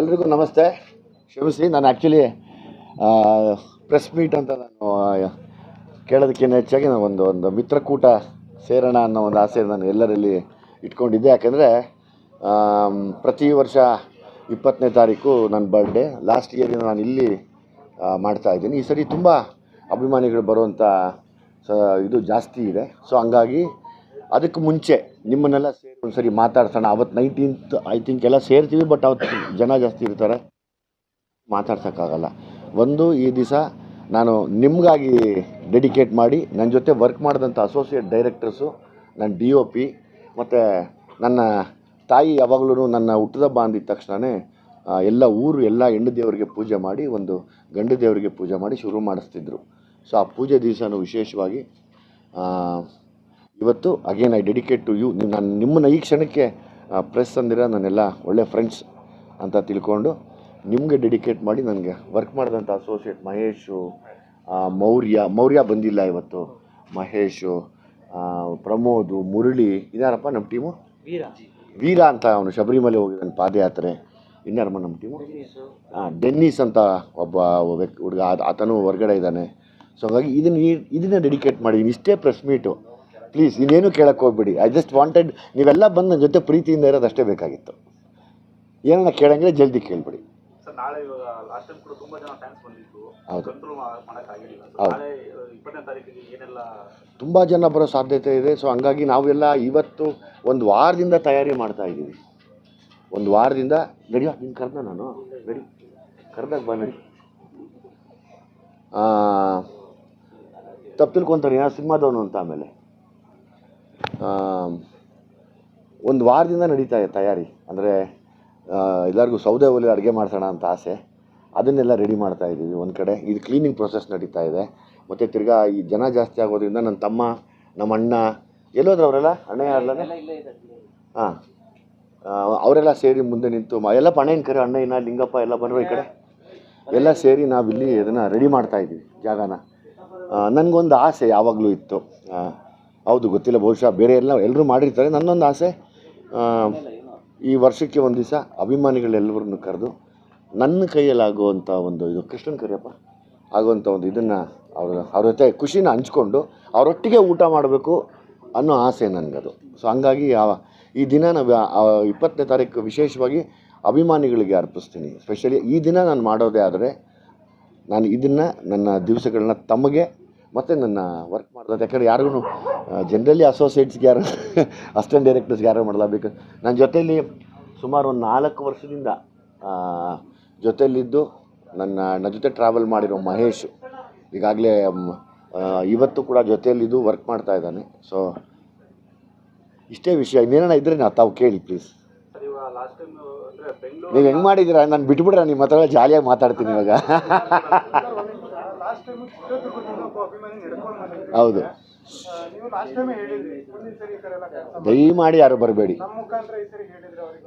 ಎಲ್ರಿಗೂ ನಮಸ್ತೆ. ಕ್ಷಮಿಸಿ, ನಾನು ಆ್ಯಕ್ಚುಲಿ ಪ್ರೆಸ್ ಮೀಟ್ ಅಂತ ನಾನು ಕೇಳೋದಕ್ಕಿಂತ ಹೆಚ್ಚಾಗಿ ನಾನು ಒಂದು ಒಂದು ಮಿತ್ರಕೂಟ ಸೇರೋಣ ಅನ್ನೋ ಒಂದು ಆಸೆ ನಾನು ಎಲ್ಲರಲ್ಲಿ ಇಟ್ಕೊಂಡಿದ್ದೆ. ಯಾಕೆಂದರೆ ಪ್ರತಿ ವರ್ಷ ಇಪ್ಪತ್ತನೇ ತಾರೀಕು ನನ್ನ ಬರ್ಡೇ ಲಾಸ್ಟ್ ಇಯರಿಂದ ನಾನು ಇಲ್ಲಿ ಮಾಡ್ತಾ ಇದ್ದೀನಿ. ಈ ಸರಿ ತುಂಬ ಅಭಿಮಾನಿಗಳು ಬರುವಂಥ ಇದು ಜಾಸ್ತಿ ಇದೆ. ಸೊ ಹಂಗಾಗಿ ಅದಕ್ಕೆ ಮುಂಚೆ ನಿಮ್ಮನ್ನೆಲ್ಲ ಸೇರಿ ಒಂದು ಸರಿ ಮಾತಾಡ್ಸೋಣ. ಅವತ್ತು ನೈನ್ಟೀನ್ತ್ ಐ ಥಿಂಕ್ ಎಲ್ಲ ಸೇರ್ತೀವಿ ಬಟ್ ಅವತ್ತು ಜನ ಜಾಸ್ತಿ ಇರ್ತಾರೆ. ಮಾತಾಡ್ಸೋಕ್ಕಾಗಲ್ಲ. ಒಂದು, ಈ ದಿವಸ ನಾನು ನಿಮಗಾಗಿ ಡೆಡಿಕೇಟ್ ಮಾಡಿ ನನ್ನ ಜೊತೆ ವರ್ಕ್ ಮಾಡಿದಂಥ ಅಸೋಸಿಯೇಟ್ ಡೈರೆಕ್ಟರ್ಸು ನನ್ನ ಡಿ ಒ ಪಿ ಮತ್ತು ನನ್ನ ತಾಯಿ ಯಾವಾಗಲೂ ನನ್ನ ಹುಟ್ಟದ ಅಂದಿದ ತಕ್ಷಣವೇ ಎಲ್ಲ ಊರು, ಎಲ್ಲ ಹೆಣ್ಣು ದೇವರಿಗೆ ಪೂಜೆ ಮಾಡಿ, ಒಂದು ಗಂಡು ದೇವರಿಗೆ ಪೂಜೆ ಮಾಡಿ ಶುರು ಮಾಡಿಸ್ತಿದ್ರು. ಸೊ ಆ ಪೂಜೆ ದಿವಸನೂ ವಿಶೇಷವಾಗಿ ಇವತ್ತು again I dedicate to you ನಾನು ನಿಮ್ಮನ್ನು ಈ ಕ್ಷಣಕ್ಕೆ ಪ್ರೆಸ್ ಅಂದಿರ ನನ್ನೆಲ್ಲ ಒಳ್ಳೆ ಫ್ರೆಂಡ್ಸ್ ಅಂತ ತಿಳ್ಕೊಂಡು ನಿಮಗೆ ಡೆಡಿಕೇಟ್ ಮಾಡಿ ನನಗೆ ವರ್ಕ್ ಮಾಡಿದಂಥ ಅಸೋಸಿಯೇಟ್ ಮಹೇಶು ಮೌರ್ಯ ಮೌರ್ಯ ಬಂದಿಲ್ಲ ಇವತ್ತು. ಮಹೇಶು ಪ್ರಮೋದು ಮುರಳಿ ಇದಾರಪ್ಪ ನಮ್ಮ ಟೀಮು ವೀರ. ವೀರ ಅಂತ ಅವನು ಶಬರಿಮಲೆ ಹೋಗಿದ್ದಾನೆ ಪಾದಯಾತ್ರೆ. ಇನ್ಯಾರಮ್ಮ ನಮ್ಮ ಟೀಮು ಹಾಂ ಡೆನ್ನಿಸ್ ಅಂತ ಒಬ್ಬ ವ್ಯಕ್ತಿ ಹುಡುಗ ಆತನೂ ಹೊರಗಡೆ ಇದ್ದಾನೆ. ಸೊ ಹಾಗಾಗಿ ಇದನ್ನ ಇದನ್ನೇ ಇದನ್ನ ಡೆಡಿಕೇಟ್ ಮಾಡಿದ್ದೀನಿ ಇಷ್ಟೇ ಪ್ರೆಸ್ ಮೀಟು ಪ್ಲೀಸ್ ಇನ್ನೇನು ಕೇಳಕ್ಕೆ ಹೋಗ್ಬಿಡಿ. ಐ ಜಸ್ಟ್ ವಾಂಟೆಡ್ ನೀವೆಲ್ಲ ಬಂದು ನನ್ನ ಜೊತೆ ಪ್ರೀತಿಯಿಂದ ಇರೋದು ಅಷ್ಟೇ ಬೇಕಾಗಿತ್ತು. ಏನನ್ನ ಕೇಳಂಗಿಲ್ಲ ಜಲ್ದಿ ಕೇಳ್ಬಿಡಿ. ತುಂಬಾ ಜನ ಬರೋ ಸಾಧ್ಯತೆ ಇದೆ. ಸೊ ಹಂಗಾಗಿ ನಾವೆಲ್ಲ ಇವತ್ತು ಒಂದು ವಾರದಿಂದ ತಯಾರಿ ಮಾಡ್ತಾ ಇದ್ದೀವಿ. ಒಂದು ವಾರದಿಂದ ನಡಿಯೋ ನಿನ್ನ ಕರೆದ ನಾನು? ನಡಿ. ಕರೆದಾಗ ಬನ್ನಿ ನಡಿ. ತಪ್ಪು ತಿಳ್ಕೊಂತಾನೆ ಸಿನಿಮಾದವನು ಅಂತ ಆಮೇಲೆ. ಒಂದು ವಾರದಿಂದ ನಡೀತಾ ಇದೆ ತಯಾರಿ. ಅಂದರೆ ಎಲ್ಲರಿಗೂ ಸೌದೆ ಒಲೆ ಅಡುಗೆ ಮಾಡ್ಸೋಣ ಅಂತ ಆಸೆ. ಅದನ್ನೆಲ್ಲ ರೆಡಿ ಮಾಡ್ತಾ ಇದ್ದೀವಿ ಒಂದು ಕಡೆ. ಇದು ಕ್ಲೀನಿಂಗ್ ಪ್ರೊಸೆಸ್ ನಡೀತಾ ಇದೆ. ಮತ್ತು ತಿರ್ಗಾ ಈ ಜನ ಜಾಸ್ತಿ ಆಗೋದ್ರಿಂದ ನನ್ನ ತಮ್ಮ ನಮ್ಮ ಅಣ್ಣ ಎಲ್ಲೋದ್ರು ಅವರೆಲ್ಲ? ಅಣ್ಣ ಯಾರಲ್ಲ ಹಾಂ. ಅವರೆಲ್ಲ ಸೇರಿ ಮುಂದೆ ನಿಂತು ಮ- ಎಲ್ಲ ಏನು ಕರೆ ಅಣ್ಣ ಇನ್ನ ಲಿಂಗಪ್ಪ ಎಲ್ಲ ಬಂದರು ಈ ಕಡೆ? ಎಲ್ಲ ಸೇರಿ ನಾವಿಲ್ಲಿ ಅದನ್ನು ರೆಡಿ ಮಾಡ್ತಾ ಇದ್ದೀವಿ ಜಾಗನ. ನನಗೊಂದು ಆಸೆ ಯಾವಾಗಲೂ ಇತ್ತು. ಹೌದು, ಗೊತ್ತಿಲ್ಲ, ಬಹುಶಃ ಬೇರೆ ಎಲ್ಲ ಎಲ್ಲರೂ ಮಾಡಿರ್ತಾರೆ. ನನ್ನೊಂದು ಆಸೆ ಈ ವರ್ಷಕ್ಕೆ ಒಂದು ದಿವಸ ಅಭಿಮಾನಿಗಳೆಲ್ಲರನ್ನು ಕರೆದು ನನ್ನ ಕೈಯಲ್ಲಾಗುವಂಥ ಒಂದು ಇದು, ಕೃಷ್ಣನ್ ಕರಿಯಪ್ಪ ಆಗುವಂಥ ಒಂದು ಇದನ್ನು ಅವ್ರ ಅವ್ರ ಜೊತೆ ಖುಷಿನ ಹಂಚ್ಕೊಂಡು ಅವರೊಟ್ಟಿಗೆ ಊಟ ಮಾಡಬೇಕು ಅನ್ನೋ ಆಸೆ ನನಗದು. ಸೊ ಹಂಗಾಗಿ ಈ ದಿನ ನಾವು ಇಪ್ಪತ್ತನೇ ತಾರೀಕು ವಿಶೇಷವಾಗಿ ಅಭಿಮಾನಿಗಳಿಗೆ ಅರ್ಪಿಸ್ತೀನಿ. ಸ್ಪೆಷಲಿ ಈ ದಿನ ನಾನು ಮಾಡೋದೇ ಆದರೆ ನಾನು ಇದನ್ನು ನನ್ನ ದಿವಸಗಳನ್ನ ತಮಗೆ ಮತ್ತು ನನ್ನ ವರ್ಕ್ ಮಾಡೋದು ಯಾಕಂದರೆ ಯಾರಿಗೂ ಜನರಲಿ ಅಸೋಸಿಯೇಟ್ಸ್ಗೆ ಯಾರು ಅಸ್ಟೆಂಟ್ ಡೈರೆಕ್ಟರ್ಸ್ಗೆ ಯಾರು ಮಾಡಲ್ಲ ಬೇಕು ನನ್ನ ಜೊತೆಯಲ್ಲಿ ಸುಮಾರು ಒಂದು ನಾಲ್ಕು ವರ್ಷದಿಂದ ಜೊತೆಯಲ್ಲಿದ್ದು ನನ್ನ ನನ್ನ ಜೊತೆ ಟ್ರಾವೆಲ್ ಮಾಡಿರೋ ಮಹೇಶ್ ಈಗಾಗಲೇ ಇವತ್ತು ಕೂಡ ಜೊತೆಯಲ್ಲಿದ್ದು ವರ್ಕ್ ಮಾಡ್ತಾ ಇದ್ದಾನೆ. ಸೊ ಇಷ್ಟೇ ವಿಷಯ. ಇನ್ನೇನ ಇದ್ದರೆ ನಾ ತಾವು ಕೇಳಿ ಪ್ಲೀಸ್ ನೀವು ಹೆಂಗೆ ಮಾಡಿದ್ದೀರಾ ನಾನು ಬಿಟ್ಬಿಡ್ರ ನಿಮ್ಮ ಹತ್ರ ಜಾಲಿಯಾಗಿ ಮಾತಾಡ್ತೀನಿ ಇವಾಗ. ಹೌದು. ದಯಮಾಡಿ ಯಾರು ಬರಬೇಡಿ.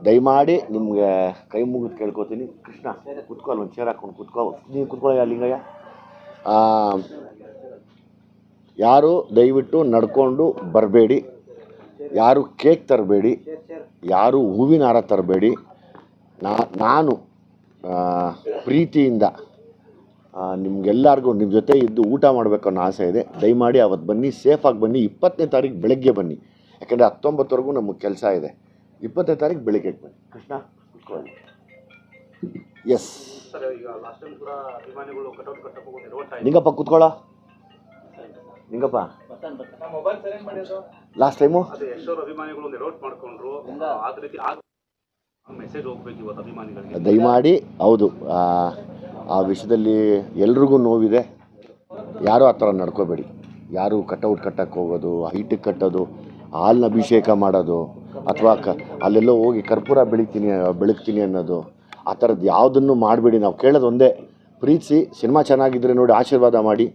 ದಯಮಾಡಿ ನಿಮಗೆ ಕೈ ಮುಗಿದು ಕೇಳ್ಕೊತೀನಿ. ಕೃಷ್ಣ ಕುತ್ಕೋ ಒಂದು ಚೇರ್ ಹಾಕೊಂಡು ಕುತ್ಕೋ ನೀವು ಕುತ್ಕೊಳ್ಳೋ ಲಿಂಗಯ್ಯ. ಯಾರು ದಯವಿಟ್ಟು ನಡ್ಕೊಂಡು ಬರಬೇಡಿ. ಯಾರು ಕೇಕ್ ತರಬೇಡಿ. ಯಾರು ಹೂವಿನ ಹಾರ ತರಬೇಡಿ. ನಾ ನಾನು ಪ್ರೀತಿಯಿಂದ ನಿಮ್ಗೆಲ್ಲರಿಗೂ ನಿಮ್ಮ ಜೊತೆ ಇದ್ದು ಊಟ ಮಾಡಬೇಕು ಅನ್ನೋ ಆಸೆ ಇದೆ ದಯಮಾಡಿ ಅವತ್ತು ಬನ್ನಿ ಸೇಫಾಗಿ ಬನ್ನಿ ಇಪ್ಪತ್ತನೇ ತಾರೀಕು ಬೆಳಗ್ಗೆ ಬನ್ನಿ ಯಾಕಂದರೆ ಹತ್ತೊಂಬತ್ತವರೆಗೂ ನಮಗೆ ಕೆಲಸ ಇದೆ ಇಪ್ಪತ್ತನೇ ತಾರೀಕು ಬೆಳಗ್ಗೆ ಬನ್ನಿ ಕೃಷ್ಣ ಕುತ್ಕೊಳ್ಳಿ ಎಸ್ ನಿಂಗಪ್ಪ ಕುತ್ಕೊಳ್ಳೋ ನಿಂಗಪ್ಪ ಲಾಸ್ಟ್ ಟೈಮು ದಯಮಾಡಿ ಹೌದು ಆ, ವಿಷಯದಲ್ಲಿ ಎಲ್ರಿಗೂ ನೋವಿದೆ. ಯಾರೂ ಆ ಥರ ನಡ್ಕೋಬೇಡಿ. ಯಾರು ಕಟೌಟ್ ಕಟ್ಟಕ್ಕೆ ಹೋಗೋದು ಹೈಟಿಗೆ ಕಟ್ಟೋದು ಹಾಲಿನ ಅಭಿಷೇಕ ಮಾಡೋದು ಅಥವಾ ಕ ಅಲ್ಲೆಲ್ಲೋ ಹೋಗಿ ಕರ್ಪೂರ ಬೆಳಿತೀನಿ ಬೆಳಗ್ತೀನಿ ಅನ್ನೋದು ಆ ಥರದ್ದು ಯಾವುದನ್ನು ಮಾಡಬೇಡಿ. ನಾವು ಕೇಳೋದು ಒಂದೇ. ಪ್ರೀತಿಸಿ ಸಿನಿಮಾ ಚೆನ್ನಾಗಿದ್ದರೆ ನೋಡಿ ಆಶೀರ್ವಾದ ಮಾಡಿ.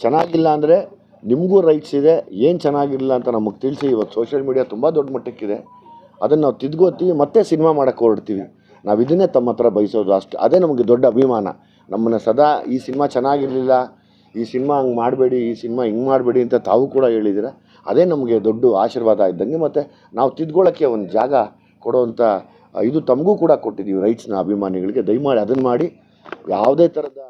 ಚೆನ್ನಾಗಿಲ್ಲ ಅಂದರೆ ನಿಮಗೂ ರೈಟ್ಸ್ ಇದೆ. ಏನು ಚೆನ್ನಾಗಿರಲಿಲ್ಲ ಅಂತ ನಮಗೆ ತಿಳಿಸಿ. ಇವತ್ತು ಸೋಷಿಯಲ್ ಮೀಡಿಯಾ ತುಂಬ ದೊಡ್ಡ ಮಟ್ಟಕ್ಕಿದೆ. ಅದನ್ನು ನಾವು ತಿದ್ಕೋತೀವಿ ಮತ್ತೆ ಸಿನಿಮಾ ಮಾಡೋಕ್ಕೆ ಹೊರಡ್ತೀವಿ. ನಾವು ಇದನ್ನೇ ತಮ್ಮ ಹತ್ರ ಬಯಸೋದು ಅಷ್ಟು. ಅದೇ ನಮಗೆ ದೊಡ್ಡ ಅಭಿಮಾನ. ನಮ್ಮನ್ನು ಸದಾ ಈ ಸಿನಿಮಾ ಚೆನ್ನಾಗಿರಲಿಲ್ಲ, ಈ ಸಿನಿಮಾ ಹಂಗೆ ಮಾಡಬೇಡಿ, ಈ ಸಿನಿಮಾ ಹಿಂಗೆ ಮಾಡಬೇಡಿ ಅಂತ ತಾವು ಕೂಡ ಹೇಳಿದ್ದೀರ ಅದೇ ನಮಗೆ ದೊಡ್ಡ ಆಶೀರ್ವಾದ ಇದ್ದಂಗೆ ಮತ್ತು ನಾವು ತಿದ್ಕೊಳ್ಳೋಕ್ಕೆ ಒಂದು ಜಾಗ ಕೊಡೋವಂಥ ಇದು ತಮಗೂ ಕೂಡ ಕೊಟ್ಟಿದ್ದೀವಿ ರೈಟ್ಸ್ನ ಅಭಿಮಾನಿಗಳಿಗೆ. ದಯಮಾಡಿ ಅದನ್ನು ಮಾಡಿ ಯಾವುದೇ ಥರದ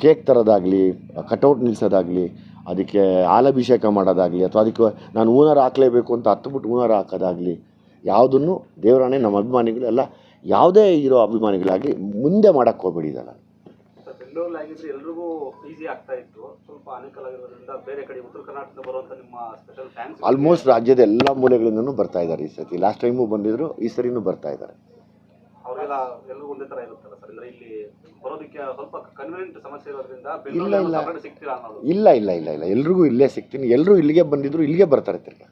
ಕೇಕ್ ತರೋದಾಗಲಿ ಕಟೌಟ್ ನಿಲ್ಲಿಸೋದಾಗಲಿ ಅದಕ್ಕೆ ಹಾಲಭಿಷೇಕ ಮಾಡೋದಾಗಲಿ ಅಥವಾ ಅದಕ್ಕೆ ನಾನು ಹೂನಾರ ಹಾಕಲೇಬೇಕು ಅಂತ ಹತ್ತುಬಿಟ್ಟು ಹೂನಾರ ಹಾಕೋದಾಗಲಿ, ಯಾವುದನ್ನು ದೇವರಾಣೆ ನಮ್ಮ ಅಭಿಮಾನಿಗಳೆಲ್ಲ ಯಾವುದೇ ಇರೋ ಅಭಿಮಾನಿಗಳಾಗಲಿ ಮುಂದೆ ಮಾಡೋಕ್ಕೆ ಹೋಗ್ಬೇಡಿ ಬೆಂಗಳೂರಲ್ಲಿ ಆಗಿದ್ರೆ ಎಲ್ರಿಗೂ ಈಸಿ ಆಗ್ತಾ ಇತ್ತು. ಸ್ವಲ್ಪ ಅನುಕೂಲ ಆಗಿರೋದ್ರಿಂದ ಬೇರೆ ಕಡೆ ಉತ್ತರ ಕರ್ನಾಟಕದಿಂದ ಬರುವಂತ ನಿಮ್ಮ ಸ್ಪೆಷಲ್ ಫ್ಯಾನ್ಸ್ ಆಲ್ಮೋಸ್ಟ್ ರಾಜ್ಯದ ಎಲ್ಲ ಮೂಲೆಗಳಿಂದನೂ ಬರ್ತಾ ಇದ್ದಾರೆ ಈ ಸತಿ ಲಾಸ್ಟ್ ಟೈಮು ಬಂದಿದ್ರು ಈ ಸರಿನೂ ಬರ್ತಾ ಇದ್ದಾರೆ. ಅವರೆಲ್ಲ ಎಲ್ರಿಗೂ ಒಂದೇ ತರ ಇರುತ್ತಲ್ಲ ಸರ್ ಅಂದ್ರೆ ಇಲ್ಲಿ ಬರೋದಕ್ಕೆ ಸ್ವಲ್ಪ ಕನ್ವೀನಿಯಂಟ್ ಸಮಸ್ಯೆ ಇರೋದ್ರಿಂದ ಸಿಗ್ತೀರಾ ಅನ್ನೋದು. ಇಲ್ಲ ಇಲ್ಲ ಇಲ್ಲ ಇಲ್ಲ. ಎಲ್ರಿಗೂ ಇಲ್ಲೇ ಸಿಗ್ತೀನಿ. ಎಲ್ಲರೂ ಇಲ್ಲಿಗೆ ಬಂದಿದ್ರು ಇಲ್ಲಿಗೆ ಬರ್ತಾರೆ ತಿರ್ಗ.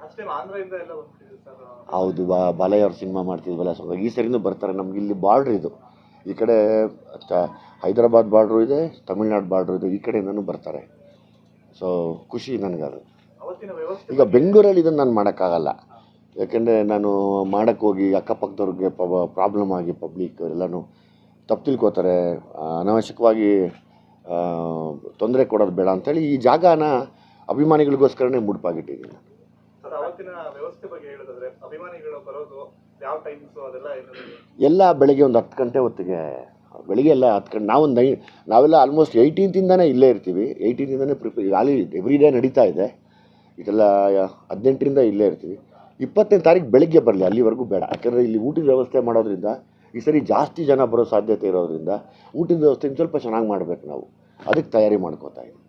ಲಾಸ್ಟ್ ಆಂಧ್ರದಿಂದ ಎಲ್ಲ ಬಂದ್ಬಿಟ್ಟಿದೆ ಸರ್ ಹೌದು ಬಾ ಬಾಲಯ್ಯ ಅವ್ರ ಸಿನಿಮಾ ಮಾಡ್ತಿದ್ವಲ್ಲ ಸ್ವಲ್ಪ ಈ ಸರಿನೂ ಬರ್ತಾರೆ. ನಮ್ಗೆ ಇಲ್ಲಿ ಬಾರ್ಡ್ರ್ ಇದು. ಈ ಕಡೆ ಹೈದರಾಬಾದ್ ಬಾರ್ಡ್ರು ಇದೆ ತಮಿಳ್ನಾಡು ಬಾರ್ಡ್ರು ಇದೆ ಈ ಕಡೆಯಿಂದನೂ ಬರ್ತಾರೆ. ಸೊ ಖುಷಿ ನನಗದು. ಈಗ ಬೆಂಗಳೂರಲ್ಲಿ ಇದನ್ನು ನಾನು ಮಾಡೋಕ್ಕಾಗಲ್ಲ. ಯಾಕೆಂದರೆ ನಾನು ಮಾಡೋಕ್ಕೆ ಹೋಗಿ ಅಕ್ಕಪಕ್ಕದವ್ರಿಗೆ ಪ್ರಾಬ್ಲಮ್ ಆಗಿ ಪಬ್ಲಿಕ್ ಎಲ್ಲನೂ ತಪ್ಪು ತಿಳ್ಕೋತಾರೆ. ಅನಾವಶ್ಯಕವಾಗಿ ತೊಂದರೆ ಕೊಡೋದು ಬೇಡ ಅಂತೇಳಿ ಈ ಜಾಗನ ಅಭಿಮಾನಿಗಳಿಗೋಸ್ಕರನೇ ಮುಡುಪಾಗಿಟ್ಟಿದ್ದೀನಿ ಎಲ್ಲ ಬೆಳಗ್ಗೆ ಒಂದು ಹತ್ತು ಗಂಟೆ ಹೊತ್ತಿಗೆ ಬೆಳಿಗ್ಗೆ ಎಲ್ಲ ಹತ್ತು ಗಂಟೆ ನಾವೊಂದು ನೈ ನಾವೆಲ್ಲ ಆಲ್ಮೋಸ್ಟ್ ಏಯ್ಟೀನ್ತಿಂದನೇ ಇಲ್ಲೇ ಇರ್ತೀವಿ. ಏಯ್ಟೀನ್ತಿಂದನೇ ಪ್ರಿಪೇರ್ ಅಲ್ಲಿ ಎವ್ರಿ ಡೇ ನಡೀತಾ ಇದೆ. ಇದೆಲ್ಲ ಹದಿನೆಂಟರಿಂದ ಇಲ್ಲೇ ಇರ್ತೀವಿ. ಇಪ್ಪತ್ತನೇ ತಾರೀಕು ಬೆಳಿಗ್ಗೆ ಬರಲಿ ಅಲ್ಲಿವರೆಗೂ ಬೇಡ. ಯಾಕಂದರೆ ಇಲ್ಲಿ ಊಟದ ವ್ಯವಸ್ಥೆ ಮಾಡೋದ್ರಿಂದ ಈ ಸರಿ ಜಾಸ್ತಿ ಜನ ಬರೋ ಸಾಧ್ಯತೆ ಇರೋದ್ರಿಂದ ಊಟದ ವ್ಯವಸ್ಥೆ ಸ್ವಲ್ಪ ಚೆನ್ನಾಗಿ ಮಾಡಬೇಕು ನಾವು. ಅದಕ್ಕೆ ತಯಾರಿ ಮಾಡ್ಕೋತಾ ಇದ್ದೀವಿ.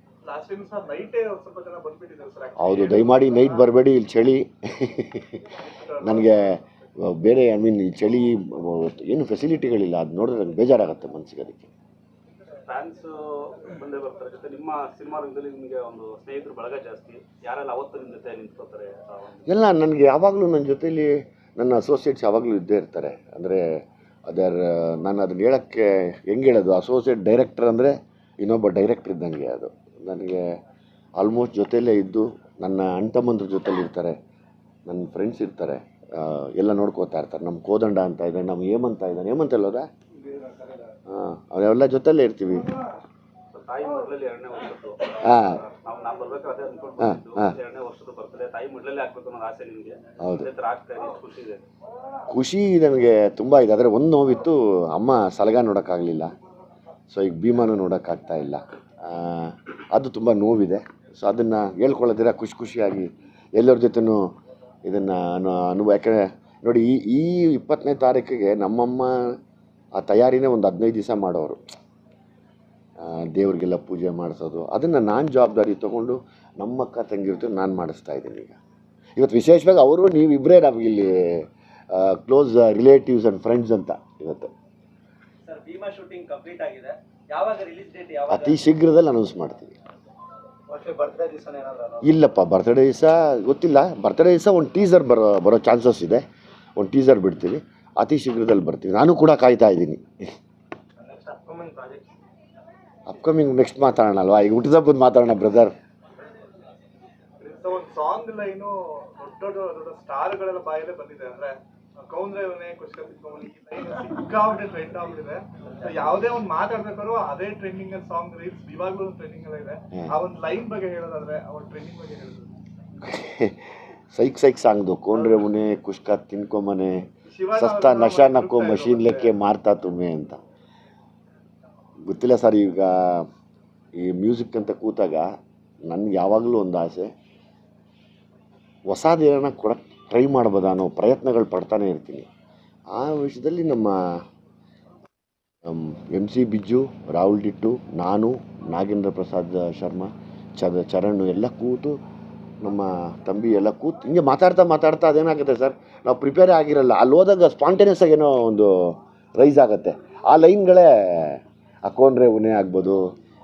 ಹೌದು ದಯಮಾಡಿ ನೈಟ್ ಬರಬೇಡಿ ಇಲ್ಲಿ ಚಳಿ. ನನಗೆ ಬೇರೆ ಐ ಮೀನ್ ಈ ಚಳಿ ಏನು ಫೆಸಿಲಿಟಿಗಳಿಲ್ಲ ಅದು ನೋಡಿದ್ರೆ ನಂಗೆ ಬೇಜಾರಾಗುತ್ತೆ ಮನಸ್ಸಿಗೆ ಅದಕ್ಕೆ. ಫ್ಯಾನ್ಸ್ ಮುಂದೆ ಬರ್ತಾರೆ. ಜೊತೆ ನಿಮ್ಮ ಸಿನಿಮಾ ರಂಗದಲ್ಲಿ ನಿಮಗೆ ಒಂದು ಸ್ನೇಹಿತರು ಬಳಗ ಜಾಸ್ತಿ. ಯಾರೆಲ್ಲ ಅವತ್ತು ನಿಮ್ಮ ಜೊತೆ ನಿಂತ್ಕೋತಾರೆ? ಎಲ್ಲ ನನಗೆ ಯಾವಾಗಲೂ ನನ್ನ ಜೊತೇಲಿ ನನ್ನ ಅಸೋಸಿಯೇಟ್ಸ್ ಯಾವಾಗಲೂ ಇದ್ದೇ ಇರ್ತಾರೆ. ಅಂದರೆ ಅದರ ನಾನು ಅದನ್ನ ಹೇಳೋಕ್ಕೆ ಹೆಂಗೆ ಹೇಳೋದು? ಅಸೋಸಿಯೇಟ್ ಡೈರೆಕ್ಟರ್ ಅಂದರೆ ಇನ್ನೊಬ್ಬ ಡೈರೆಕ್ಟರ್ ಇದ್ದಂಗೆ ಅದು. ನನಗೆ ಆಲ್ಮೋಸ್ಟ್ ಜೊತೆಯಲ್ಲೇ ಇದ್ದು ನನ್ನ ಅಣ್ಣ ತಮ್ಮಂದ್ರ ಜೊತೆಲಿ ಇರ್ತಾರೆ ನನ್ನ ಫ್ರೆಂಡ್ಸ್ ಇರ್ತಾರೆ. ಎಲ್ಲ ನೋಡ್ಕೋತಾ ಇರ್ತಾರೆ. ನಮ್ಮ ಕೋದಂಡ ಅಂತ ಇದೆ ನಮ್ಮ ಹೇಮಂತ ಇದ್ದಾನೆ ಹೇಮಂತ ಎಲ್ಲೋದ ಹಾಂ ಅವರೆಲ್ಲ ಜೊತೆಲ್ಲೇ ಇರ್ತೀವಿ. ಹಾಂ ಖುಷಿ ನನಗೆ ತುಂಬ ಇದೆ. ಆದರೆ ಒಂದು ನೋವಿತ್ತು ಅಮ್ಮ ಸಲಗ ನೋಡೋಕ್ಕಾಗಲಿಲ್ಲ. ಸೊ ಈಗ ಭೀಮಾನು ನೋಡೋಕ್ಕಾಗ್ತಾ ಇಲ್ಲ. ಅದು ತುಂಬ ನೋವಿದೆ. ಸೊ ಅದನ್ನು ಹೇಳ್ಕೊಳ್ಳೋದಿರ ಖುಷಿ ಖುಷಿಯಾಗಿ ಎಲ್ಲರ ಜೊತೆನೂ ಇದನ್ನು ಅನು ಅನುಭವ ಯಾಕಂದರೆ ನೋಡಿ ಈ ಈ ಇಪ್ಪತ್ತನೇ ತಾರೀಕಿಗೆ ನಮ್ಮಮ್ಮ ಆ ತಯಾರಿನೇ ಒಂದು ಹದಿನೈದು ದಿವಸ ಮಾಡೋರು. ದೇವ್ರಿಗೆಲ್ಲ ಪೂಜೆ ಮಾಡಿಸೋದು. ಅದನ್ನು ನಾನು ಜವಾಬ್ದಾರಿ ತೊಗೊಂಡು ನಮ್ಮ ಅಕ್ಕ ತಂಗಿರ್ತೀವಿ ನಾನು ಮಾಡಿಸ್ತಾ ಇದ್ದೀನಿ ಈಗ. ಇವತ್ತು ವಿಶೇಷವಾಗಿ ಅವರು ನೀವಿಬ್ಬರೇ ಇಲ್ಲಿ ಕ್ಲೋಸ್ ರಿಲೇಟಿವ್ಸ್ ಆ್ಯಂಡ್ ಫ್ರೆಂಡ್ಸ್ ಅಂತ ಇವತ್ತು. ಅತಿ ಶೀಘ್ರದಲ್ಲಿ ಅನೌನ್ಸ್ ಮಾಡ್ತೀವಿ. ಇಲ್ಲಪ್ಪ ಬರ್ತ್ಡೇ ದಿವಸ ಗೊತ್ತಿಲ್ಲ. ಬರ್ತ್ಡೇ ದಿವಸ ಒಂದು ಟೀಸರ್ ಬರೋ ಬರೋ ಚಾನ್ಸಸ್ ಇದೆ. ಒಂದು ಟೀಸರ್ ಬಿಡ್ತೀವಿ. ಅತಿ ಶೀಘ್ರದಲ್ಲಿ ಬರ್ತೀವಿ. ನಾನು ಕೂಡ ಕಾಯ್ತಾ ಇದ್ದೀನಿ. ಅಪ್ಕಮಿಂಗ್ ನೆಕ್ಸ್ಟ್ ಮಾತಾಡೋಣ ಅಲ್ವಾ? ಈಗ ಬಂದು ಮಾತಾಡೋಣ ಬ್ರದರ್ ಸಾಂಗ್ ದೊಡ್ಡ ದೊಡ್ಡ ಸ್ಟಾರ್ಗಳೆಲ್ಲ ಬಾಯಲ್ಲೇ ಬಂದಿದೆ ಅಂದ್ರೆ ಕೌಂದ್ರೆ ಅವನೇ ಖುಷಿ ಈ ಲೈನ್ ಸಿಕ್ಕಾಬಿಟ್ಟೆ ಟ್ರೆಂಡ್ ಆಗ್ಬಿಟ್ಟಿದೆ ಯಾವುದೇ ಒಂದು ಮಾತಾಡ್ಬೇಕಾದ್ರು ಅದೇ ಟ್ರೆಂಡಿಂಗ್ ಸಾಂಗ್ ರೀಲ್ಸ್ ಇವಾಗ್ಲೂ ಟ್ರೆಂಡಿಂಗ್ ಅಲ್ಲಿ ಇದೆ. ಆ ಒಂದು ಲೈನ್ ಬಗ್ಗೆ ಹೇಳೋದಾದ್ರೆ ಆ ಒಂದು ಟ್ರೆಂಡಿಂಗ್ ಬಗ್ಗೆ ಹೇಳೋದು. ಸೈಕ್ ಸೈಕ್ ಸಾಂಗ್ದು ಕೋಂಡ್ರೆ ಮುನೆ ಕುಷ್ಕ ತಿನ್ಕೊಂಬನೆ ಮನೆ ಸಸ್ತಾ ನಶ ನಕ್ಕೋ ಮಷೀನ್ ಲೆಕ್ಕೆ ಮಾರ್ತಾ ತುಮ್ಮೆ ಅಂತ. ಗೊತ್ತಿಲ್ಲ ಸರ್ ಈಗ ಈ ಮ್ಯೂಸಿಕ್ ಅಂತ ಕೂತಾಗ ನನ್ಗೆ ಯಾವಾಗಲೂ ಒಂದು ಆಸೆ ಹೊಸದೇನ ಕೊಡಕ್ಕೆ ಟ್ರೈ ಮಾಡ್ಬೋದಾ ಅನ್ನೋ ಪ್ರಯತ್ನಗಳು ಪಡ್ತಾನೆ ಇರ್ತೀನಿ. ಆ ವಿಷಯದಲ್ಲಿ ನಮ್ಮ M C Bijju, Rahul ditto, ನಾನು, ನಾಗೇಂದ್ರ ಪ್ರಸಾದ್ ಶರ್ಮಾ ಚದ ಚರಣ್ ಎಲ್ಲ ಕೂತು ನಮ್ಮ ತಂಬಿ ಎಲ್ಲ ಕೂತು ಹಿಂಗೆ ಮಾತಾಡ್ತಾ ಮಾತಾಡ್ತಾ ಅದೇನಾಗುತ್ತೆ ಸರ್? ನಾವು ಪ್ರಿಪೇರೇ ಆಗಿರಲ್ಲ. ಅಲ್ಲಿ ಹೋದಾಗ ಸ್ಪಾಂಟೇನಿಯಸ್ ಏನೋ ಒಂದು ರೈಸ್ ಆಗುತ್ತೆ. ಆ ಲೈನ್ಗಳೇ ಹಾಕೊಂಡ್ರೆ ಉನೆ ಆಗ್ಬೋದು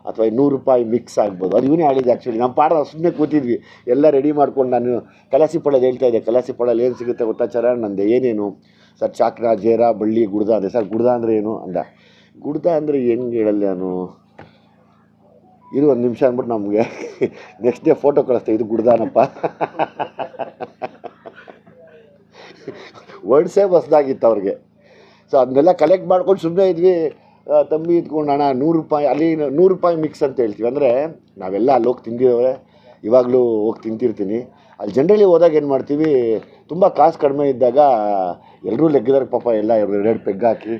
ಅಥವಾ ನೂರು ರೂಪಾಯಿ ಮಿಕ್ಸ್ ಆಗ್ಬೋದು. ಅದು ಇವನೇ ಹೇಳಿದ್ದು ಆ್ಯಕ್ಚುಲಿ ನಮ್ಮ ಪಾಡ ಸುಮ್ಮನೆ ಕೂತಿದ್ವಿ. ಎಲ್ಲ ರೆಡಿ ಮಾಡ್ಕೊಂಡು ನಾನು ಕಲಾಸಿ ಪಳಲ್ಲಿ ಹೇಳ್ತಾ ಇದ್ದೆ. ಕಲಾಸಿ ಪಳಲ್ಲಿ ಏನು ಸಿಗುತ್ತೆ ಗೊತ್ತಾ ಚರ ನಂದೆ ಏನೇನು? ಸರ್, ಚಾಕ್ರ, ಜೇರ, ಬಳ್ಳಿ, ಗುಡ್ದ ಅಂದೆ. ಸರ್, ಗುಡ್ದ ಅಂದರೆ ಏನು ಅಂದ? ಗುಡ್ದ ಅಂದರೆ ಹೆಂಗೆ ಹೇಳಲ್ಲ ನಾನು? ಇದು ಒಂದು ನಿಮಿಷ ಅಂದ್ಬಿಟ್ಟು ನಮಗೆ ನೆಕ್ಸ್ಟ್ ಡೇ ಫೋಟೋ ಕಳಿಸ್ತೆ ಇದು ಗುಡ್ದಾನಪ್ಪ. ವರ್ಡ್ಸೇ ಹೊಸ್ದಾಗಿತ್ತು ಅವ್ರಿಗೆ. ಸೊ ಅದನ್ನೆಲ್ಲ ಕಲೆಕ್ಟ್ ಮಾಡ್ಕೊಂಡು ಸುಮ್ಮನೆ ಇದ್ವಿ. ತಂಬಿ ಇದ್ಕೊಂಡು ಅಣ್ಣ ನೂರು ರೂಪಾಯಿ ಅಲ್ಲಿ ನೂರು ರೂಪಾಯಿ ಮಿಕ್ಸ್ ಅಂತ ಹೇಳ್ತೀವಿ. ಅಂದರೆ ನಾವೆಲ್ಲ ಅಲ್ಲಿ ಹೋಗಿ ತಿಂದಿದ್ದೇವೆ. ಇವಾಗಲೂ ಹೋಗಿ ತಿಂತಿರ್ತೀನಿ. ಅಲ್ಲಿ ಜನರಲಿ ಹೋದಾಗ ಏನು ಮಾಡ್ತೀವಿ ತುಂಬ ಕಾಸು ಕಡಿಮೆ ಇದ್ದಾಗ ಎಲ್ಲರೂ ಲೆಗ್ಗಿದಾರೆ ಪಾಪ ಎಲ್ಲ ಎರಡು ಪೆಗ್ ಹಾಕಿ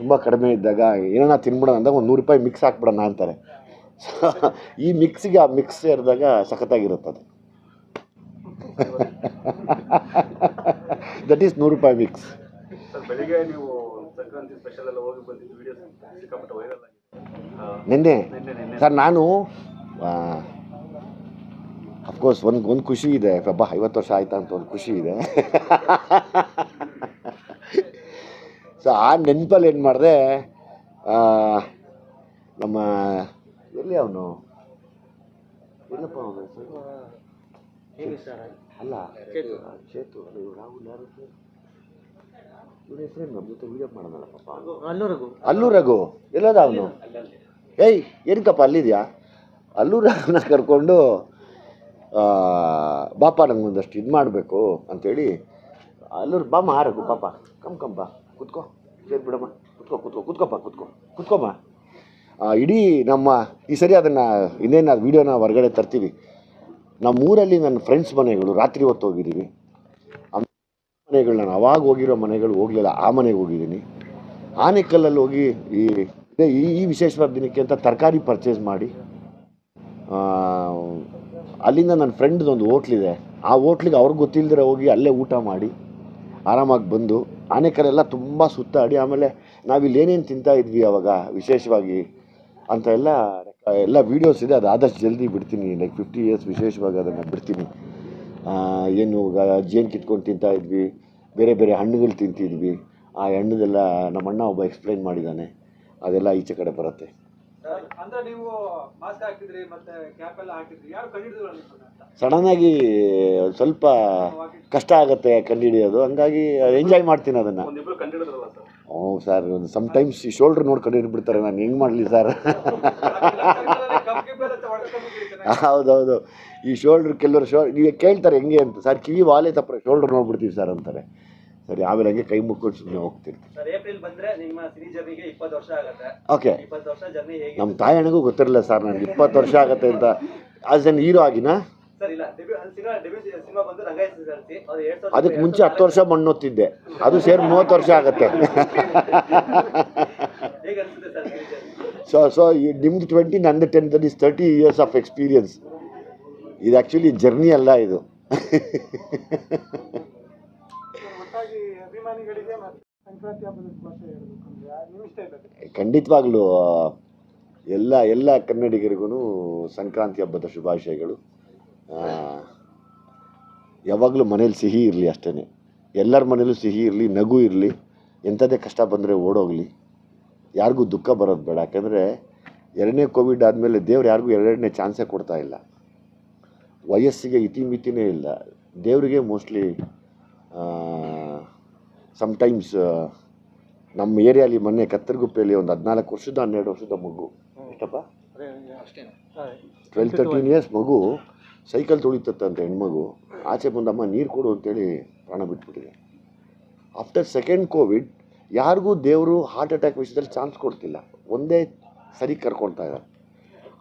ತುಂಬ ಕಡಿಮೆ ಇದ್ದಾಗ ಏನಾರ ತಿನ್ಬಿಡೋಣ ಅಂದಾಗ ಒಂದು ನೂರು ರೂಪಾಯಿ ಮಿಕ್ಸ್ ಹಾಕ್ಬಿಡೋಣ ಅಂತಾರೆ. ಈ ಮಿಕ್ಸಿಗೆ ಆ ಮಿಕ್ಸ್ ಸೇರಿದಾಗ ಸಖತ್ತಾಗಿರುತ್ತೆ ಅದು. ದಟ್ ಈಸ್ ನೂರು ರೂಪಾಯಿ ಮಿಕ್ಸ್ ಬೆಳಿಗ್ಗೆ ನೀವು ಸಂಕ್ರಾಂತಿ ಸ್ಪೆಷಲ್ ಎಲ್ಲ ಹೋಗಿ ಬಂದಿದ್ದು ವಿಡಿಯೋಸ್ ಸಿಕ್ಕಾಪಟ್ಟೆ ವೈರಲ್ ಆಗಿದೆ. ಆ, ನಿನ್ನೆ? ನಿನ್ನೆ ನಿನ್ನೆ. ಸರ್ ನಾನು ಅಫ್ಕೋರ್ಸ್ ಒಂದು ಒಂದು ಖುಷಿ ಇದೆ. ಹಬ್ಬ ಐವತ್ತು ವರ್ಷ ಆಯ್ತಾ ಅಂತ ಒಂದು ಖುಷಿ ಇದೆ. ಸೊ ಆ ನೆನಪಲ್ಲಿ ಏನು ಮಾಡಿದೆ ನಮ್ಮ ಎಲ್ಲಿ ಅವನು? ಎಲ್ಲಪ್ಪ ಅವನು ಅಲ್ಲ ಚೇತು. ಅದು ರಾಹುಲ್ ಯಾರು? ಹೆಸರೇನು ವೀಡಿಯೋ ಪಾಪ? ಅಲ್ಲೂರಿಗೂ ಅಲ್ಲೂ ರಘು ಎಲ್ಲದ ಅವನು? ಏಯ್ ಏನಕ್ಕಪ್ಪ ಅಲ್ಲಿದ್ಯಾ? ಅಲ್ಲೂ ರಘುನ ಕರ್ಕೊಂಡು ಬಾಪ ನಂಗೆ ಒಂದಷ್ಟು ಇದು ಮಾಡಬೇಕು ಅಂಥೇಳಿ ಅಲ್ಲೂರು ಬಾಮ್ಮ ಆ ರಘು ಪಾಪ. ಕಮ್ ಕಮ್ ಬಾ. ಕುತ್ಕೋ. ಸೇರಿ ಬಿಡಮ್ಮ. ಕುತ್ಕೋ ಕುತ್ಕೋ. ಕುತ್ಕೋಪ್ಪ ಕುತ್ಕೋ. ಕುತ್ಕೊಮ್ಮ. ಇಡೀ ನಮ್ಮ ಈ ಸರಿ ಅದನ್ನು ಇನ್ನೇನು ವಿಡಿಯೋನ ಹೊರಗಡೆ ತರ್ತೀವಿ. ನಮ್ಮ ಊರಲ್ಲಿ ನನ್ನ ಫ್ರೆಂಡ್ಸ್ ಮನೆಗಳು ರಾತ್ರಿ ಹೊತ್ತು ಹೋಗಿದ್ದೀವಿ ಮನೆಗಳು ನಾನು ಅವಾಗ ಹೋಗಿರೋ ಮನೆಗಳು ಹೋಗಲಿಲ್ಲ. ಆ ಮನೆಗೆ ಹೋಗಿದ್ದೀನಿ. ಆನೆಕಲ್ಲಲ್ಲಿ ಹೋಗಿ ಈ ಈ ವಿಶೇಷವಾದ ದಿನಕ್ಕೆ ಅಂತ ತರಕಾರಿ ಪರ್ಚೇಸ್ ಮಾಡಿ ಅಲ್ಲಿಂದ ನನ್ನ ಫ್ರೆಂಡ್ದು ಒಂದು ಹೋಟ್ಲಿದೆ ಆ ಹೋಟ್ಲಿಗೆ ಅವ್ರಿಗೆ ಗೊತ್ತಿಲ್ಲದಿರ ಹೋಗಿ ಅಲ್ಲೇ ಊಟ ಮಾಡಿ, ಆರಾಮಾಗಿ ಬಂದು, ಆನೆಕಲ್ಲೆಲ್ಲ ತುಂಬ ಸುತ್ತಾಡಿ, ಆಮೇಲೆ ನಾವಿಲ್ಲಿ ಏನೇನು ತಿಂತಾ ಇದ್ವಿ ಅವಾಗ, ವಿಶೇಷವಾಗಿ ಅಂತ ಎಲ್ಲ ಎಲ್ಲ ವೀಡಿಯೋಸ್ ಇದೆ. ಅದು ಆದಷ್ಟು ಜಲ್ದಿ ಬಿಡ್ತೀನಿ. ಲೈಕ್ ಫಿಫ್ಟಿ ಇಯರ್ಸ್ ವಿಶೇಷವಾಗಿ ಅದನ್ನು ಬಿಡ್ತೀನಿ. ಏನು ಜೇನು ಕಿತ್ಕೊಂಡು ತಿಂತಾ ಇದ್ವಿ. ಬೇರೆ ಬೇರೆ ಹಣ್ಣುಗಳು ತಿಂತಿದ್ವಿ. ಆ ಹಣ್ಣುದೆಲ್ಲ ನಮ್ಮ ಅಣ್ಣ ಒಬ್ಬ ಎಕ್ಸ್ಪ್ಲೈನ್ ಮಾಡಿದ್ದಾನೆ ಅದೆಲ್ಲ ಈಚೆ ಕಡೆ ಬರುತ್ತೆ. ಸಡನ್ನಾಗಿ ಸ್ವಲ್ಪ ಕಷ್ಟ ಆಗುತ್ತೆ ಕಂಡುಹಿಡಿಯೋದು ಹಂಗಾಗಿ ಎಂಜಾಯ್ ಮಾಡ್ತೀನಿ ಅದನ್ನು. ಹ್ಞೂ ಸರ್. ಒಂದು ಸಮ್ಟೈಮ್ಸ್ ಈ ಶೋಲ್ಡ್ರ್ ನೋಡಿ ಇರ್ಬಿಡ್ತಾರೆ ನಾನು ಹೆಂಗೆ ಮಾಡಲಿ ಸರ್? ಹೌದೌದು. ಈ ಶೋಲ್ಡ್ರ್ ಕೆಲವರು ಶೋ ನೀವು ಕೇಳ್ತಾರೆ ಹೆಂಗೆ ಅಂತ. ಸರ್ ಕಿವಿ ವಾಲೆ ತಪ್ಪರೆ ಶೋಲ್ಡ್ರ್ ನೋಡ್ಬಿಡ್ತೀವಿ ಸರ್ ಅಂತಾರೆ. ಸರಿ ಆಮೇಲೆ ಹಂಗೆ ಕೈ ಮುಕ್ಕೊಂಡು ಸುಮ್ಮನೆ ಹೋಗ್ತೀನಿ. ಸರ್ ಏಪ್ರಿಲ್ ಬಂದ್ರೆ ನಿಮ್ಮ ಸಿನಿ ಜರ್ನಿಗೆ ಇಪ್ಪತ್ತು ವರ್ಷ ಆಗುತ್ತೆ. ಓಕೆ. ಇಪ್ಪತ್ತು ವರ್ಷ ಜರ್ನಿ ಹೇಗೆ ನಮ್ಮ ತಾಯಣ್ಣಗೂ ಗೊತ್ತಿರಲಿಲ್ಲ ಸರ್ ನನಗೆ ಇಪ್ಪತ್ತು ವರ್ಷ ಆಗುತ್ತೆ ಅಂತ. ಆಸ್ ಎನ್ ಹೀರೋ ಆಗಿನಾ? ಸರ್ ಇಲ್ಲ. ಡೆಬ್ಯೂ ಸಿನಿಮಾ ಡೆಬ್ಯೂ ಸಿನಿಮಾ ಬಂದು ರಂಗಾಯ ಸಲ್ಸಿ ಅದು ಎರಡ್ ಸಾವಿರದ ಅದಕ್ಕೆ ಮುಂಚೆ ಹತ್ತು ವರ್ಷ ಮಣ್ಣೊತ್ತಿದ್ದೆ ಅದು ಸೇರಿ ಮೂವತ್ತು ವರ್ಷ ಆಗುತ್ತೆ. ಹೇಗೆ ಅನ್ಸುತ್ತೆ sir cine journey so so ನಿಮ್ದು ಟ್ವೆಂಟಿ ನಂದು ten that is thirty years of experience ಇದು ಆ್ಯಕ್ಚುಲಿ ಜರ್ನಿ ಅಲ್ಲ ಇದು. ಖಂಡಿತವಾಗ್ಲೂ ಎಲ್ಲ ಎಲ್ಲ ಕನ್ನಡಿಗರಿಗೂ ಸಂಕ್ರಾಂತಿ ಹಬ್ಬದ ಶುಭಾಶಯಗಳು. ಯಾವಾಗಲೂ ಮನೇಲಿ ಸಿಹಿ ಇರಲಿ ಅಷ್ಟೇ ಎಲ್ಲರ ಮನೇಲೂ ಸಿಹಿ ಇರಲಿ ನಗು ಇರಲಿ ಎಂಥದೇ ಕಷ್ಟ ಬಂದರೆ ಓಡೋಗಲಿ. ಯಾರಿಗೂ ದುಃಖ ಬರೋದು ಬೇಡ. ಯಾಕಂದರೆ ಎರಡನೇ ಕೋವಿಡ್ ಆದಮೇಲೆ ದೇವ್ರು ಯಾರಿಗೂ ಎರಡನೇ ಚಾನ್ಸೇ ಕೊಡ್ತಾ ಇಲ್ಲ. ವಯಸ್ಸಿಗೆ ಇತಿಮಿತಿನೇ ಇಲ್ಲ. ದೇವರಿಗೆ ಮೋಸ್ಟ್ಲಿ ಸಮ್ಟೈಮ್ಸ್ ನಮ್ಮ ಏರಿಯಾಲಿ ಮೊನ್ನೆ ಕತ್ತರಗುಪ್ಪೆಯಲ್ಲಿ ಒಂದು ಹದಿನಾಲ್ಕು ವರ್ಷದ ಹನ್ನೆರಡು ವರ್ಷದ ಮಗು. ಎಷ್ಟಪ್ಪ? ಟ್ವೆಲ್ ತರ್ಟೀನ್ ಇಯರ್ಸ್ ಮಗು. ಸೈಕಲ್ ತುಳಿತತ್ತಂತೆ ಹೆಣ್ಮಗು. ಆಚೆ ಬಂದಮ್ಮ ನೀರು ಕೊಡು ಅಂತೇಳಿ ಪ್ರಾಣ ಬಿಟ್ಬಿಟ್ಟಿದೆ. ಆಫ್ಟರ್ ಸೆಕೆಂಡ್ ಕೋವಿಡ್ ಯಾರಿಗೂ ದೇವರು ಹಾರ್ಟ್ ಅಟ್ಯಾಕ್ ವಿಷಯದಲ್ಲಿ ಚಾನ್ಸ್ ಕೊಡ್ತಿಲ್ಲ. ಒಂದೇ ಸರಿ ಕರ್ಕೊಳ್ತಾ ಇದ್ದಾರೆ.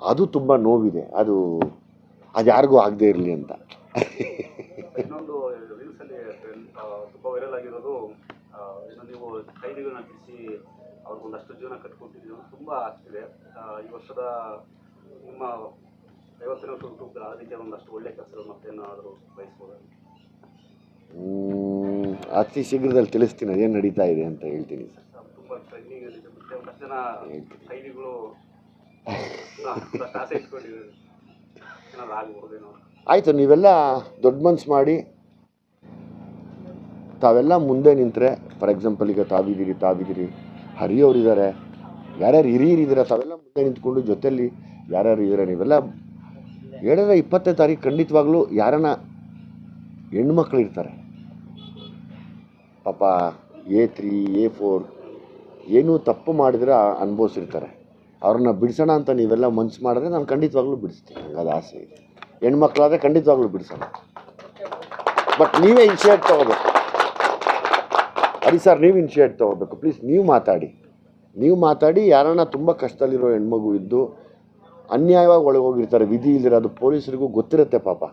ಅದು ತುಂಬ ನೋವಿದೆ. ಅದು ಅದು ಯಾರಿಗೂ ಆಗದೇ ಇರಲಿ ಅಂತ. ಇನ್ನೊಂದು ರೀಲ್ಸ್ ಅಲ್ಲಿ ಆ, ತುಂಬಾ ವೈರಲ್ ಆಗಿರೋದು ನೀವು ಕೈದಿಗಳನ್ನ ಬಿಡಿಸಿ ಅವ್ರಿಗೊಂದಷ್ಟು ಜೀವನ ಕಟ್ಕೊಟ್ಟಿದ್ದೀವಿ ತುಂಬ ಆಗ್ತಿದೆ ಈ ವರ್ಷದ ನಿಮ್ಮ ಐವತ್ತನೇ ಅದಕ್ಕೆ ಒಂದಷ್ಟು ಒಳ್ಳೆ ಕೆಲಸ ಮತ್ತೇನಾದರೂ ಬಯಸ್ಬೋದು? ಅತಿ ಶೀಘ್ರದಲ್ಲಿ ತಿಳಿಸ್ತೀನಿ ಅದೇನು ನಡೀತಾ ಇದೆ ಅಂತ ಹೇಳ್ತೀನಿ ಸರ್. ಆಯಿತು ನೀವೆಲ್ಲ ದೊಡ್ಡ ಮನ್ಸು ಮಾಡಿ ತಾವೆಲ್ಲ ಮುಂದೆ ನಿಂತರೆ ಫಾರ್ ಎಕ್ಸಾಂಪಲ್ ಈಗ ತಾವಿದ್ದೀರಿ ತಾವಿದ್ದೀರಿ ಹರಿಯವ್ರಿದ್ದಾರೆ ಯಾರ್ಯಾರು ಹಿರಿಯರಿದ್ದೀರ ತಾವೆಲ್ಲ ಮುಂದೆ ನಿಂತ್ಕೊಂಡು ಜೊತೆಯಲ್ಲಿ ಯಾರ್ಯಾರು ಇದ್ದಾರೆ ನೀವೆಲ್ಲ ಹೇಳಿದ್ರೆ ಇಪ್ಪತ್ತನೇ ತಾರೀಕು ಖಂಡಿತವಾಗ್ಲೂ ಯಾರನ್ನ ಹೆಣ್ಮಕ್ಳು ಇರ್ತಾರೆ. ಪಾಪ ಎ ತ್ರೀ ಎ ಫೋರ್ ಏನೂ ತಪ್ಪು ಮಾಡಿದ್ರೆ ಅನುಭವಿಸಿರ್ತಾರೆ. ಅವ್ರನ್ನ ಬಿಡಿಸೋಣ ಅಂತ ನೀವೆಲ್ಲ ಮನ್ಸು ಮಾಡಿದ್ರೆ ನಾನು ಖಂಡಿತವಾಗ್ಲೂ ಬಿಡಿಸ್ತೀನಿ. ನನಗೆ ಅದು ಆಸೆ ಇದೆ. ಹೆಣ್ಮಕ್ಳಾದರೆ ಖಂಡಿತವಾಗ್ಲೂ ಬಿಡಿಸೋಣ. ಬಟ್ ನೀವೇ ಇನ್ಶಿಯೇಟ್ ತೊಗೋಬೇಕು. ಅರಿ ಸರ್, ನೀವು ಇನ್ಶಿಯೇಟ್ ತೊಗೋಬೇಕು. ಪ್ಲೀಸ್, ನೀವು ಮಾತಾಡಿ. ನೀವು ಮಾತಾಡಿ, ಯಾರನ್ನ ತುಂಬ ಕಷ್ಟದಲ್ಲಿರೋ ಹೆಣ್ಮಗು ಇದ್ದು ಅನ್ಯಾಯವಾಗಿ ಒಳಗೆ ಹೋಗಿರ್ತಾರೆ ವಿಧಿ ಇಲ್ದಿರ ಅದು ಪೊಲೀಸರಿಗೂ ಗೊತ್ತಿರುತ್ತೆ ಪಾಪ.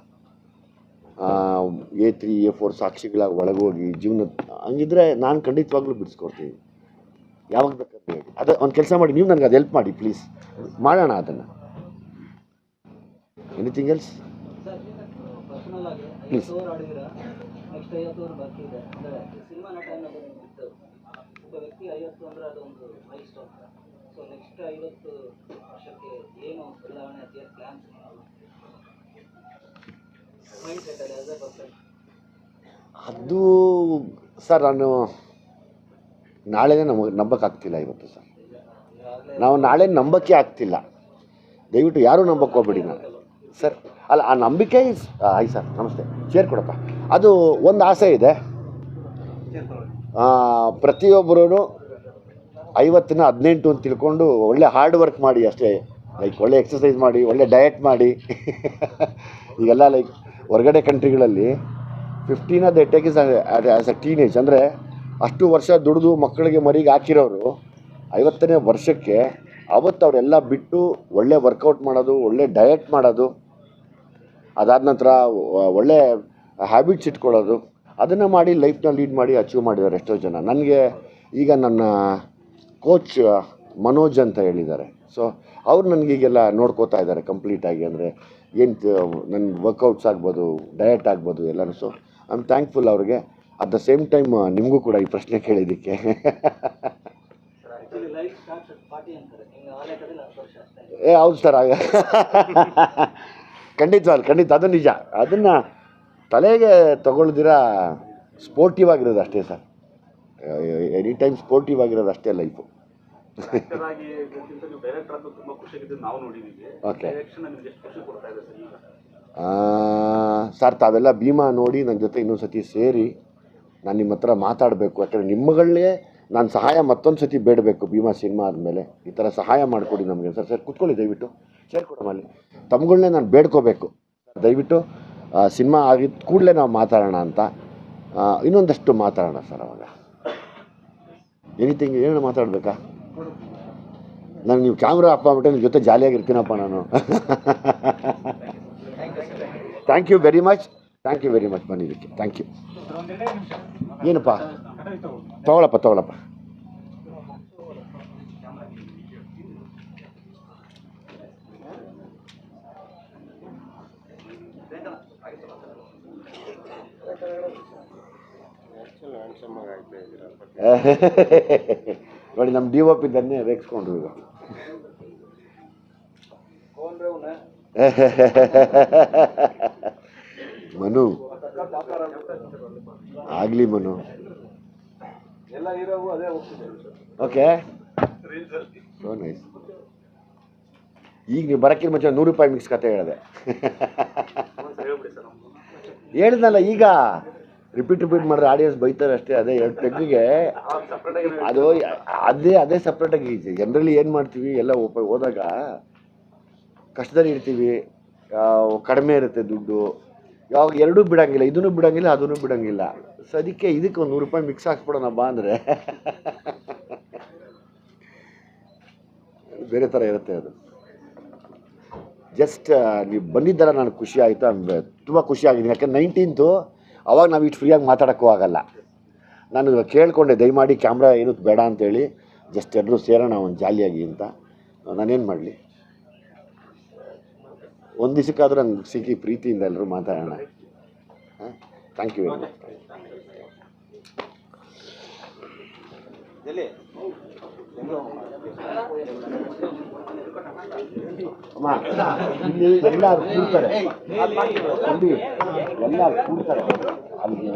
ಎ ತ್ರೀ ಎ ಫೋರ್ ಸಾಕ್ಷಿಗಳಾಗಿ ಒಳಗೋಗಿ ಜೀವನ ಹಂಗಿದ್ರೆ ನಾನು ಖಂಡಿತವಾಗ್ಲೂ ಬಿಡಿಸ್ಕೊಡ್ತೀನಿ. ಯಾವಾಗ ಬೇಕಾದ್ರೂ ಹೇಳಿ. ಅದು ಒಂದು ಕೆಲಸ ಮಾಡಿ ನೀವು ನನಗೆ ಅದು ಹೆಲ್ಪ್ ಮಾಡಿ ಪ್ಲೀಸ್ ಮಾಡೋಣ ಅದನ್ನು. ಎನಿಥಿಂಗ್ ಎಲ್ಸ್ ಪ್ಲೀಸ್ ನೆಕ್ಸ್ಟ್ ಐವತ್ತು ವರ್ಷಕ್ಕೆ ಏನು ಬದಲಾವಣೆ ಅದು, ಸರ್, ನಾನು ನಾಳೆನೇ ನಮಗೆ ನಂಬಕ್ಕಾಗ್ತಿಲ್ಲ ಇವತ್ತು, ಸರ್. ನಾವು ನಾಳೆ ನಂಬಕ್ಕೆ ಆಗ್ತಿಲ್ಲ. ದಯವಿಟ್ಟು ಯಾರೂ ನಂಬಕ್ಕೆ ಹೋಗ್ಬೇಡಿ ನಾನು ಸರ್, ಅಲ್ಲ, ಆ ನಂಬಿಕೆ ಇಸ್ ಆಯ್ತು ಸರ್, ನಮಸ್ತೆ. ಶೇರ್ ಕೊಡಪ್ಪ ಅದು ಒಂದು ಆಸೆ ಇದೆ. ಪ್ರತಿಯೊಬ್ಬರೂ ಐವತ್ತಿನ ಹದಿನೆಂಟು ಅಂತ ತಿಳ್ಕೊಂಡು ಒಳ್ಳೆ ಹಾರ್ಡ್ ವರ್ಕ್ ಮಾಡಿ ಅಷ್ಟೇ. ಲೈಕ್ ಒಳ್ಳೆ ಎಕ್ಸಸೈಸ್ ಮಾಡಿ, ಒಳ್ಳೆ ಡಯಟ್ ಮಾಡಿ. ಈಗೆಲ್ಲ ಲೈಕ್ ಹೊರಗಡೆ ಕಂಟ್ರಿಗಳಲ್ಲಿ fifteen they take is as a teenage ಅಂದರೆ ಅಷ್ಟು ವರ್ಷ ದುಡಿದು ಮಕ್ಕಳಿಗೆ ಮರಿಗೆ ಹಾಕಿರೋರು ಐವತ್ತನೇ ವರ್ಷಕ್ಕೆ ಅವತ್ತು ಅವರೆಲ್ಲ ಬಿಟ್ಟು ಒಳ್ಳೆ ವರ್ಕೌಟ್ ಮಾಡೋದು, ಒಳ್ಳೆ ಡಯಟ್ ಮಾಡೋದು, ಅದಾದ ನಂತರ ಒಳ್ಳೆ ಹ್ಯಾಬಿಟ್ಸ್ ಇಟ್ಕೊಳ್ಳೋದು, ಅದನ್ನು ಮಾಡಿ ಲೈಫ್ನ ಲೀಡ್ ಮಾಡಿ ಅಚೀವ್ ಮಾಡಿದ್ದಾರೆ ಎಷ್ಟೋ ಜನ. ನನಗೆ ಈಗ ನನ್ನ ಕೋಚ್ ಮನೋಜ್ ಅಂತ ಹೇಳಿದ್ದಾರೆ. ಸೊ ಅವ್ರು ನನಗೀಗೆಲ್ಲ ನೋಡ್ಕೋತಾ ಇದ್ದಾರೆ ಕಂಪ್ಲೀಟಾಗಿ ಅಂದರೆ ಏನು ನನ್ನ ವರ್ಕೌಟ್ಸ್ ಆಗ್ಬೋದು ಡಯಟ್ ಆಗ್ಬೋದು ಎಲ್ಲನೂ. ಸೊ ಐ ಆಮ್ ಥ್ಯಾಂಕ್ಫುಲ್ ಅವ್ರಿಗೆ ಅಟ್ ದ ಸೇಮ್ ಟೈಮ್ ನಿಮಗೂ ಕೂಡ ಈ ಪ್ರಶ್ನೆ ಕೇಳಿದ್ದಕ್ಕೆ. ಏ ಹೌದು ಸರ್ ಆಗ ಖಂಡಿತವಾಗ್ಲು ಖಂಡಿತ ಅದು ನಿಜ. ಅದನ್ನು ತಲೆಗೆ ತಗೊಳ್ದಿರ ಸ್ಪೋರ್ಟಿವ್ ಆಗಿರೋದು ಅಷ್ಟೇ ಸರ್ ಎನಿ ಟೈಮ್ ಸ್ಪೋರ್ಟಿವ್ ಆಗಿರೋದು ಅಷ್ಟೇ ಲೈಫು ಇದೆ ಸರ್ ತಾವೆಲ್ಲ ಭೀಮಾ ನೋಡಿ ನನ್ನ ಜೊತೆ ಇನ್ನೊಂದು ಸತಿ ಸೇರಿ ನಾನು ನಿಮ್ಮ ಹತ್ರ ಮಾತಾಡಬೇಕು. ಯಾಕಂದರೆ ನಿಮ್ಮಗಳೇ ನಾನು ಸಹಾಯ ಮತ್ತೊಂದು ಸತಿ ಬೇಡಬೇಕು ಭೀಮಾ ಸಿನಿಮಾ ಆದಮೇಲೆ. ಈ ಥರ ಸಹಾಯ ಮಾಡಿಕೊಡಿ ನಮಗೆ. ಸರ್ ಸರ್ ಕುತ್ಕೊಳ್ಳಿ ದಯವಿಟ್ಟು. ಅಲ್ಲಿ. ತಮ್ಗಳನ್ನೇ ನಾನು ಬೇಡ್ಕೋಬೇಕು. ದಯವಿಟ್ಟು ಸಿನಿಮಾ ಆಗಿದ್ದ ಕೂಡಲೇ ನಾವು ಮಾತಾಡೋಣ ಅಂತ. ಇನ್ನೊಂದಷ್ಟು ಮಾತಾಡೋಣ ಸರ್ ಅವಾಗ. ಎನಿಥಿಂಗ್ ಏನು ಮಾತಾಡಬೇಕಾ? ನಾನು ನೀವು ಕ್ಯಾಮ್ರಾ ಅಪ್ಪ ಆಗ್ಬಿಟ್ಟೆ ನಿಮ್ಮ ಜೊತೆ ಜಾಲಿಯಾಗಿರ್ತೀನಪ್ಪ ನಾನು. Thank you very much thank you very much ಬಂದಿದ್ದಕ್ಕೆ ಥ್ಯಾಂಕ್ ಯು ಏನಪ್ಪ? ತಗೊಳಪ್ಪ ತಗೊಳಪ್ಪ. ನೋಡಿ ನಮ್ಮ ಡಿ ಒ ಪಿ ದನ್ನೇ ರೇಗಿಸ್ಕೊಂಡ್ರು ಈಗ ಮನು. ಆಗಲಿ ಮನು. ಓಕೆ. ಸೋ ನೈಸ್ ಈಗ ನೀವು ಬರೋಕ್ಕಿಂತ ಮುಂಚೆ ನೂರು ರೂಪಾಯಿ ಮಿಕ್ಸ್ ಕತೆ ಹೇಳಿದೆ. ಹೇಳಿದ್ನಲ್ಲ ಈಗ? ರಿಪೀಟ್ ರಿಪೀಟ್ ಮಾಡಿದ್ರೆ ಆಡಿಯನ್ಸ್ ಬೈತಾರೆ ಅಷ್ಟೇ, ಅದೇ ಎರಡು ಪೆಗ್ಗಿಗೆ ಅದು ಅದೇ ಅದೇ ಸಪ್ರೇಟಾಗಿ ಜನರಲಿ ಏನು ಮಾಡ್ತೀವಿ, ಎಲ್ಲ ಒಪ್ಪ ಹೋದಾಗ ಕಷ್ಟದಲ್ಲಿ ಇರ್ತೀವಿ ಕಡಿಮೆ ಇರುತ್ತೆ ದುಡ್ಡು. ಯಾವಾಗ ಎರಡೂ ಬಿಡೋಂಗಿಲ್ಲ, ಇದನ್ನು ಬಿಡೋಂಗಿಲ್ಲ, ಅದನ್ನು ಬಿಡಂಗಿಲ್ಲ. ಸೊ ಅದಕ್ಕೆ ಇದಕ್ಕೆ ಒಂದು ನೂರು ರೂಪಾಯಿ ಮಿಕ್ಸ್ ಹಾಕ್ಸ್ಬಿಡೋಣ ಬಾ ಅಂದರೆ ಬೇರೆ ಥರ ಇರುತ್ತೆ ಅದು. ಜಸ್ಟ್ ನೀವು ಬಂದಿದ್ದಲ್ಲ ನನಗೆ ಖುಷಿ ಆಯಿತು ತುಂಬ ಖುಷಿ ಆಗಿದ್ದೀನಿ. ಯಾಕಂದ್ರೆ ನೈನ್ಟೀನ್ತು ಅವಾಗ ನಾವು ಇಷ್ಟು ಫ್ರೀಯಾಗಿ ಮಾತಾಡೋಕ್ಕೂ ಆಗಲ್ಲ. ನಾನು ಕೇಳಿಕೊಂಡೆ, ದಯಮಾಡಿ ಕ್ಯಾಮ್ರಾ ಏನು ಬೇಡ ಅಂತೇಳಿ ಜಸ್ಟ್ ಎಲ್ಲರೂ ಸೇರೋಣ ಒಂದು ಜಾಲಿಯಾಗಿ ಅಂತ. ನಾನೇನು ಮಾಡಲಿ? ಒಂದು ದಿವಸಕ್ಕಾದ್ರೂ ನಂಗೆ ಸಿಕ್ಕಿ ಪ್ರೀತಿಯಿಂದ ಎಲ್ಲರೂ ಮಾತಾಡೋಣ. ಥ್ಯಾಂಕ್ ಯು ವೆರಿ ಮಚ್ ಅಮ್ಮ ಇಲ್ಲಿ ಎಲ್ಲರೂ ಕೂಡ್ತಾರೆ ಅಲ್ಲಿ ಎಲ್ಲ ಕೂಡ್ತಾರೆ ಅಲ್ಲಿ